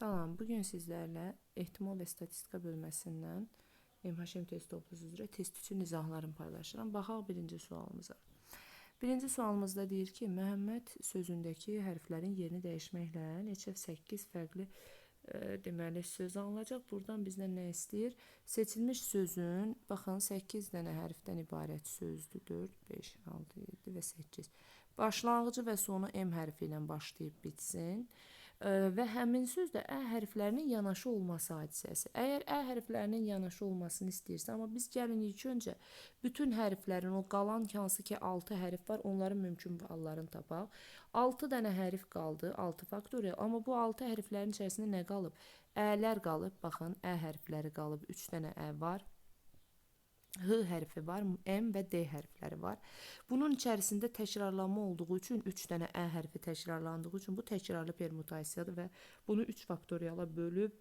Salam, bugün sizlerle ehtimal ve statistika bölməsindən MHM test toplusu üzrə test üçün izahlarını paylaşıram. Baxaq birinci sualımıza. Birinci sualımızda deyir ki, Məhəmməd sözündəki hərflərin yerini dəyişməklə neçə 8 fərqli e, deməli söz alınacaq. Buradan bizdən nə istəyir? Seçilmiş sözün, baxın 8 dənə hərfdən ibarət sözdür. 4, 5, 6, 7 və 8. Başlanğıcı və sonu M hərfi ilə başlayıb bitsin. Ə, və həmin söz də ə hərflərinin yanaşı olması hadisəsi. Əgər ə hərflərinin yanaşı olmasını istəyirsə, amma biz gəlin ilk öncə bütün hərflərin o qalan hansı ki 6 hərf var, onların mümkün hallarını tapaq. 6 dənə hərf qaldı, 6 faktorial. Amma bu 6 hərflərin içərisində nə qalıb? Ələr qalıb. Baxın, ə hərfləri qalıb. 3 dənə ə var. H hərfi var, M və D hərfləri var. Bunun içərisində təkrarlanma olduğu üçün 3 dənə ə hərfi təkrarlandığı üçün bu təkrarlı permutasiyadır və bunu 3 faktoriala bölüb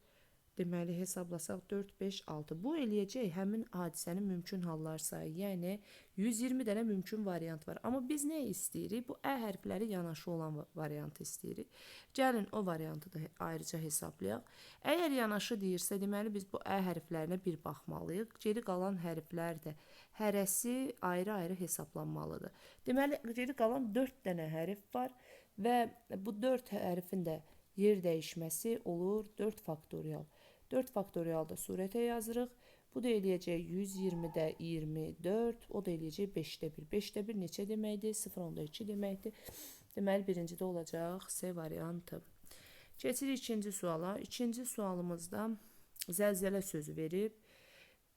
deməli hesablasaq 4 5 6. Bu eləyəcək həmin hadisənin mümkün hallar sayı. Yəni 120 dənə mümkün variant var. Amma biz nə istəyirik? Bu ə hərfləri yanaşı olan va- variantı istəyirik. Gəlin o variantı da ayrıca hesablayaq. Əgər yanaşı deyirsə, deməli biz bu ə hərflərinə bir baxmalıyıq. Geri qalan hərflər də hərəsi ayrı-ayrı hesablanmalıdır. Deməli geri qalan 4 dənə hərf var və bu 4 hərfin də yer dəyişməsi olur 4 faktorial. 4 faktorial da surətə yazırıq. Bu da eləyəcək 120-də 24, o da eləyəcək 5-də 1. 5-də 1 neçə deməkdir? 0.2 deməkdir. Deməli birincidə olacaq C variantı. Keçirik ikinci suala. İkinci sualımızda zəlzələ sözü verib.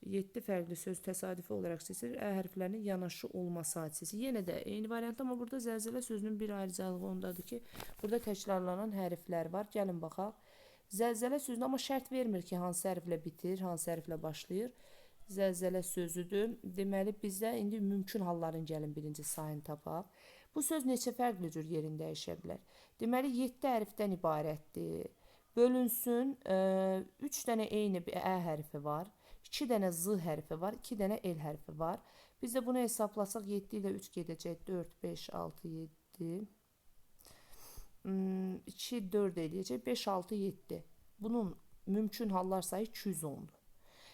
7 fərqli söz təsadüfi olaraq seçilir. Ə hərflərinin yanaşı olması hadisəsi. Yenə də eyni variant amma burada zəlzələ sözünün bir ayrıcalığı ondadır ki, burada təkrarlanan hərflər var. Gəlin baxaq. Zəlzələ sözünə amma şərt vermir ki, hansı hərflə bitir, hansı hərflə başlayır. Zəlzələ sözüdür. Deməli bizdə indi mümkün halların gəlin birinci sayını tapaq. Bu söz neçə fərqli cür yerini dəyişə bilər? Deməli 7 hərfdən ibarətdir. Bölünsün, 3 dənə eyni bir ə hərfi var. 2 dənə z hərfi var, 2 dənə l hərfi var. Biz də bunu hesablasaq 7 ilə 3 gedəcək. 4, 5, 6, 7. 2, 4 eləyəcək. 5, 6, 7. Bunun mümkün hallar sayı 210-dur.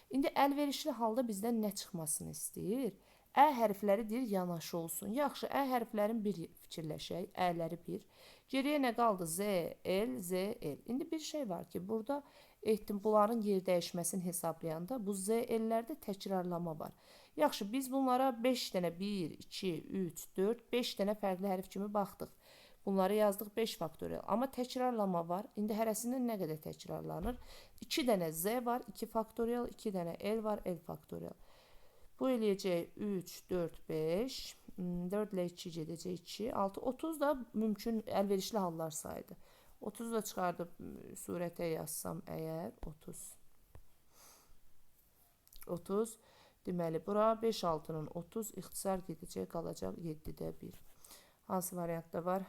İndi əlverişli halda bizdən nə çıxmasını istəyir? Ə hərfləri deyir yanaşı olsun. Yaxşı, ə hərflərin bir fikirləşək. Ələri bir. Geriyə nə qaldı? Z, L, Z, L. İndi bir şey var ki, burada ehtim bunların yer dəyişməsini hesablayanda bu Z, L-lərdə təkrarlama var. Yaxşı, biz bunlara 5 dənə 1, 2, 3, 4, 5 dənə fərqli hərf kimi baxdıq. Bunları yazdıq 5 faktorial. Amma təkrarlama var. İndi hərəsindən nə qədər təkrarlanır? 2 dənə Z var, 2 faktorial, 2 dənə L var, L faktorial. Bu eləyəcək 3, 4, 5. 4 ilə 2 gedəcək 2, 6, 30 da mümkün əlverişli hallar sayıdır. 30 da çıxardıb m, surətə yazsam əgər 30. 30 deməli bura 5 6-nın 30 ixtisar gedəcək qalacaq 7-də 1. Hansı variantda var?